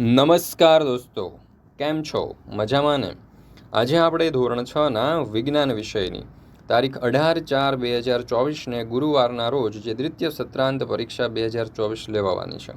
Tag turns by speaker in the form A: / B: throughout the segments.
A: નમસ્કાર દોસ્તો, કેમ છો? મજામાં ને? આજે આપણે ધોરણ છના વિજ્ઞાન વિષયની તારીખ અઢાર ચાર બે હજાર ચોવીસને ગુરુવારના રોજ જે દ્વિતીય સત્રાંત પરીક્ષા બે હજાર ચોવીસ લેવાવાની છે.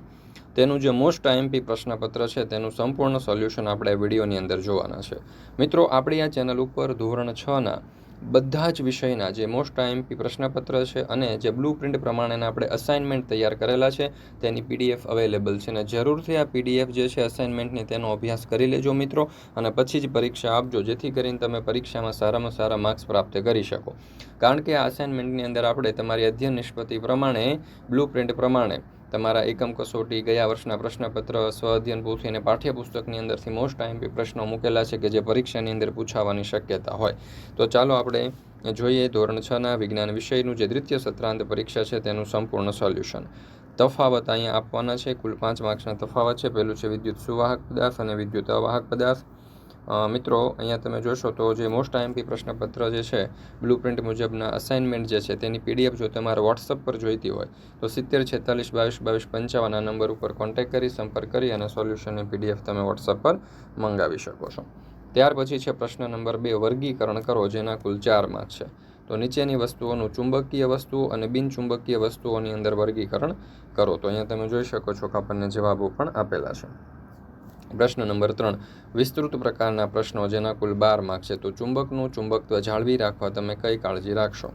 A: તેનું જે મોસ્ટ આઈએમપી પ્રશ્નપત્ર છે, તેનું સંપૂર્ણ સોલ્યુશન આપણે વિડીયોની અંદર જોવાના છે. મિત્રો, આપણી આ ચેનલ ઉપર ધોરણ છના બધા જ વિષયના જે મોસ્ટ આઈએમપી પ્રશ્નપત્ર છે અને જે બ્લુ પ્રિન્ટ પ્રમાણેના આપણે અસાઇનમેન્ટ તૈયાર કરેલા છે, તેની પીડીએફ અવેલેબલ છે. અને જરૂરથી આ પીડીએફ જે છે અસાઇનમેન્ટની તેનો અભ્યાસ કરી લેજો મિત્રો, અને પછી જ પરીક્ષા આપજો, જેથી કરીને તમે પરીક્ષામાં સારામાં સારા માર્ક્સ પ્રાપ્ત કરી શકો. કારણ કે આ અસાઇનમેન્ટની અંદર આપણે તમારી અધ્યયન નિષ્પત્તિ પ્રમાણે બ્લુ પ્રિન્ટ પ્રમાણે તમારા એકમ કસોટી ગયા વર્ષના પ્રશ્નપત્ર સ્વ અધ્યયન પોથી અને પાઠ્યપુસ્તકની અંદરથી મોસ્ટ આઈએમપી પ્રશ્નો મૂકેલા છે કે જે પરીક્ષાની અંદર પૂછાવાની શક્યતા હોય. તો ચાલો આપણે જોઈએ ધોરણ છના વિજ્ઞાન વિષયનું જે દ્વિતીય સત્રાંત પરીક્ષા છે તેનું સંપૂર્ણ સોલ્યુશન. તફાવત અહીંયા આપવાના છે. કુલ પાંચ માર્ક્સના તફાવત છે. પહેલું છે વિદ્યુત સુવાહક પદાર્થ અને વિદ્યુત અવાહક પદાર્થ. મિત્રો, અહીંયા તમે જોશો તો જે મોસ્ટ આઈએમપી પ્રશ્નપત્ર જે છે બ્લુ પ્રિન્ટ મુજબના અસાઇનમેન્ટ જે છે, તેની પીડીએફ જો તમારે વોટ્સઅપ પર જોઈતી હોય, તો સિત્તેર, છેતાલીસ, બાવીસ બાવીસ, પંચાવન આ નંબર ઉપર કોન્ટેક્ટ કરી, સંપર્ક કરી અને સોલ્યુશનની પીડીએફ તમે વોટ્સઅપ પર મંગાવી શકો છો. ત્યાર પછી છે પ્રશ્ન નંબર બે, વર્ગીકરણ કરો, જેના કુલ ચાર માર્ક છે. તો નીચેની વસ્તુઓનું ચુંબકીય વસ્તુઓ અને બિનચુંબકીય વસ્તુઓની અંદર વર્ગીકરણ કરો. તો અહીંયા તમે જોઈ શકો છો કે આપણને જવાબો પણ આપેલા છે. પ્રશ્ન નંબર ત્રણ. વિસ્તૃત પ્રકારના પ્રશ્નો જેના કુલ બાર માર્ક છે, તો ચુંબકનું ચુંબકત્વ જાળવી રાખવા તમે કઈ કાળજી રાખશો?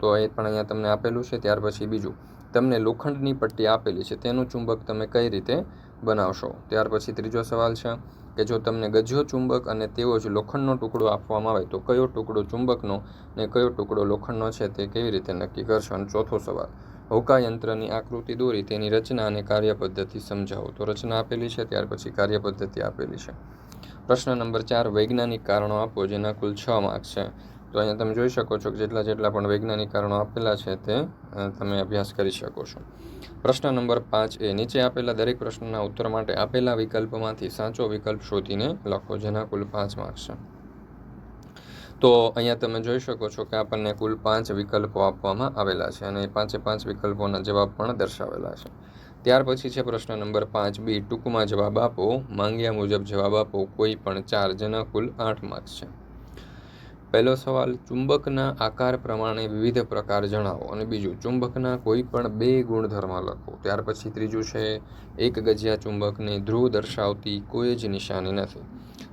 A: તો એ પણ અહીંયા તમને આપેલું છે, ત્યાર પછી બીજું. તમને લોખંડની પટ્ટી આપેલી છે, તેનું ચુંબક તમે કઈ રીતે બનાવશો? ત્યાર પછી ત્રીજો સવાલ છે કે જો તમને ગજ્યો ચુંબક અને તેવો જ લોખંડનો ટુકડો આપવામાં આવે, તો કયો ટુકડો ચુંબકનો ને કયો ટુકડો લોખંડનો છે, તે કેવી રીતે નક્કી કરશો? અને ચોથો સવાલ હોકાયંત્રની આકૃતિ દોરી, તેની રચના અને કાર્યપદ્ધતિ સમજાવો. તો રચના આપેલી છે, ત્યાર પછી કાર્યપદ્ધતિ આપેલી છે. પ્રશ્ન નંબર ચાર, વૈજ્ઞાનિક કારણો આપો, જેના કુલ છ માર્ક છે. તો અહીંયા તમે જોઈ શકો છો કે જેટલા જેટલા પણ વૈજ્ઞાનિક કારણો આપેલા છે તે તમે અભ્યાસ કરી શકો છો. પ્રશ્ન નંબર પાંચ એ, નીચે આપેલા દરેક પ્રશ્નના ઉત્તર માટે આપેલા વિકલ્પમાંથી સાચો વિકલ્પ શોધીને લખો, જેના કુલ પાંચ માર્ક્સ છે. તો અહીંયા તમે જોઈ શકો છો કે આપણને કુલ પાંચ વિકલ્પો આપવામાં આવેલા છે અને એ પાંચે પાંચ વિકલ્પોના જવાબ પણ દર્શાવેલા છે. ત્યાર પછી છે પ્રશ્ન નંબર પાંચ બી, ટૂંકમાં જવાબ આપો. માંગ્યા મુજબ જવાબ આપો. કોઈ પણ ચાર, જેના કુલ આઠ માર્ક્સ છે. પહેલો સવાલ, ચુંબકના આકાર પ્રમાણે વિવિધ પ્રકાર જણાવો અને બીજું, ચુંબકના કોઈ પણ બે ગુણધર્મ લખો. ત્યાર પછી ત્રીજું છે, એક ગજિયા ચુંબકને ધ્રુવ દર્શાવતી કોઈ જ નિશાની નથી.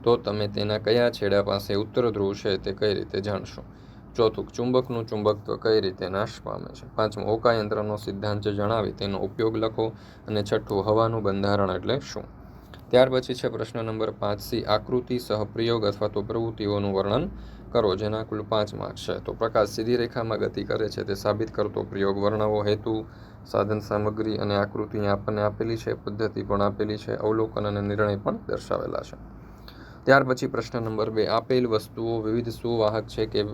A: તો તમે તેના કયા છેડા પાસે ઉત્તર ધ્રુવ છે તે કઈ રીતે જાણશો? ચોથું, ચુંબકનું ચુંબકત્વ કઈ રીતે નાશ પામે છે? પાંચમું ઓકાયંત્રનો સિદ્ધાંત જણાવી તેનો ઉપયોગ લખો. અને છઠ્ઠું, હવાનું બંધારણ એટલે શું? ત્યાર પછી છે પ્રશ્ન નંબર પાંચ, સી, આકૃતિ સહપ્રયોગ અથવા તો પ્રવૃત્તિઓનું વર્ણન. કરો, જેના કુલ પાંચ માર્ક્સ છે. તો પ્રકાશ સીધી રેખામાં ગતિ કરે છે, તે સાબિત કરતો પ્રયોગ વર્ણવો હેતુ, સાધન સામગ્રી અને આકૃતિ આપણને આપેલી છે, પદ્ધતિ પણ આપેલી છે, અવલોકન અને નિર્ણય પણ દર્શાવેલા છે. ત્યાર પછી પ્રશ્ન નંબર બે, આપેલ વસ્તુઓ વિવિધ સુવાહક છે કે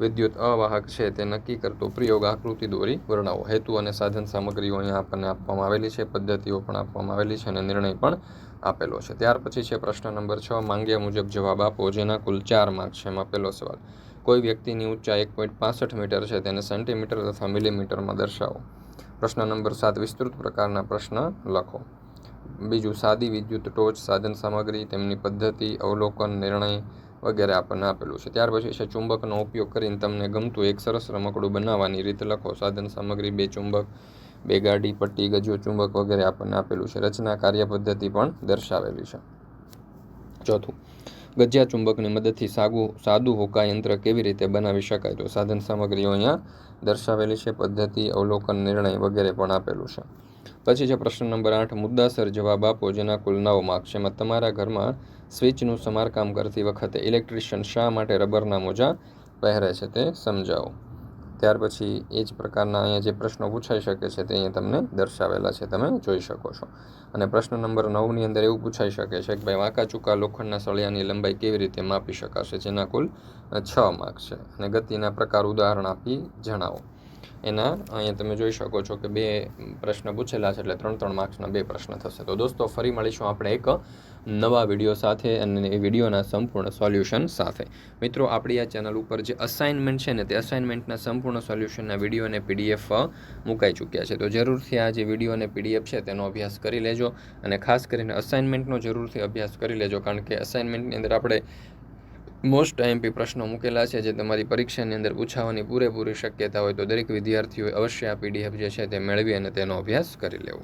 A: વિદ્યુત અવાહક છે તે નક્કી કરતો પ્રયોગ આકૃતિ દોરી વર્ણવો. હેતુ અને સાધન સામગ્રીઓ અહીંયા આપણને આપવામાં આવેલી છે, પદ્ધતિઓ પણ આપવામાં આવેલી છે અને નિર્ણય પણ આપેલો છે. ત્યાર પછી છે પ્રશ્ન નંબર છ, માંગ્યા મુજબ જવાબ આપો, જેના કુલ ચાર માર્ક છે એમાં પહેલો સવાલ, કોઈ વ્યક્તિની ઊંચાઈ એક પોઈન્ટ પાસઠ મીટર છે તેને સેન્ટીમીટર તથા મિલીમીટરમાં દર્શાવો. પ્રશ્ન નંબર સાત, વિસ્તૃત પ્રકારના પ્રશ્ન લખો. બીજું, સાદી વિદ્યુત ટોચ સાધન સામગ્રી, તેમની પદ્ધતિ, અવલોકન, નિર્ણય વગેરે આપણને આપેલું છે. ત્યાર પછી છે, ચુંબકનો ઉપયોગ કરીને તમને ગમતું એક સરસ રમકડું બનાવવાની રીત લખો. સાધન સામગ્રી, બે ચુંબક, બે ગાડી, પટ્ટી ગજો ચુંબક વગેરે આપણને આપેલું છે. રચના કાર્ય પદ્ધતિ પણ દર્શાવેલી છે. ચોથું ગજ્યા ચુંબકની મદદથી સાગું, સાદું હોકાયંત્ર કેવી રીતે બનાવી શકાય? તો સાધન સામગ્રીઓ અહીંયા દર્શાવેલી છે. પદ્ધતિ, અવલોકન, નિર્ણય વગેરે પણ આપેલું છે. પછી છે પ્રશ્ન નંબર આઠ, મુદ્દાસર જવાબ આપો, જેના કુલ નવ માર્ક્સ છે. તમારા ઘરમાં સ્વિચનું સમારકામ કરતી વખતે ઇલેક્ટ્રિશિયન શા માટે રબરના મોજા પહેરે છે તે સમજાવો. ત્યાર પછી એ જ પ્રકારના અહીંયા જે પ્રશ્નો પૂછાઈ શકે છે તે અહીંયા તમને દર્શાવેલા છે, તમે જોઈ શકો છો. અને પ્રશ્ન નંબર નવની અંદર એવું પૂછાઈ શકે છે કે ભાઈ વાંકા ચૂકા લોખંડના સળિયાની લંબાઈ કેવી રીતે માપી શકાશે, જેના કુલ છ માર્ક્સ છે. અને ગતિના પ્રકાર ઉદાહરણ આપી જણાવો. એના, અહીંયા તમે જોઈ શકો છો કે બે પ્રશ્ન પૂછેલા છે, એટલે ત્રણ ત્રણ માર્ક્સના બે પ્રશ્ન થશે. તો દોસ્તો, ફરી મળીશું આપણે એક નવા વીડિયો સાથે અને એ વિડીયોના સંપૂર્ણ સોલ્યુશન સાથે. મિત્રો, આપણી આ ચેનલ ઉપર જે અસાઇનમેન્ટ છે ને, તે અસાઇનમેન્ટના સંપૂર્ણ સોલ્યુશનના વીડિયો અને પીડીએફ મુકાઈ ચૂક્યા છે. તો જરૂરથી આ જે વીડિયો અને પીડીએફ છે, તેનો અભ્યાસ કરી લેજો અને ખાસ કરીને અસાઇનમેન્ટનો જરૂરથી અભ્યાસ કરી લેજો, કારણ કે અસાઇનમેન્ટની અંદર આપણે મોસ્ટ આઈએમપી પ્રશ્નો મૂકેલા છે જે તમારી પરીક્ષાની અંદર પૂછાવાની પૂરેપૂરી શક્યતા હોય તો દરેક વિદ્યાર્થીઓએ અવશ્ય આ પીડીએફ જે છે તે મેળવી અને તેનો અભ્યાસ કરી લેવો.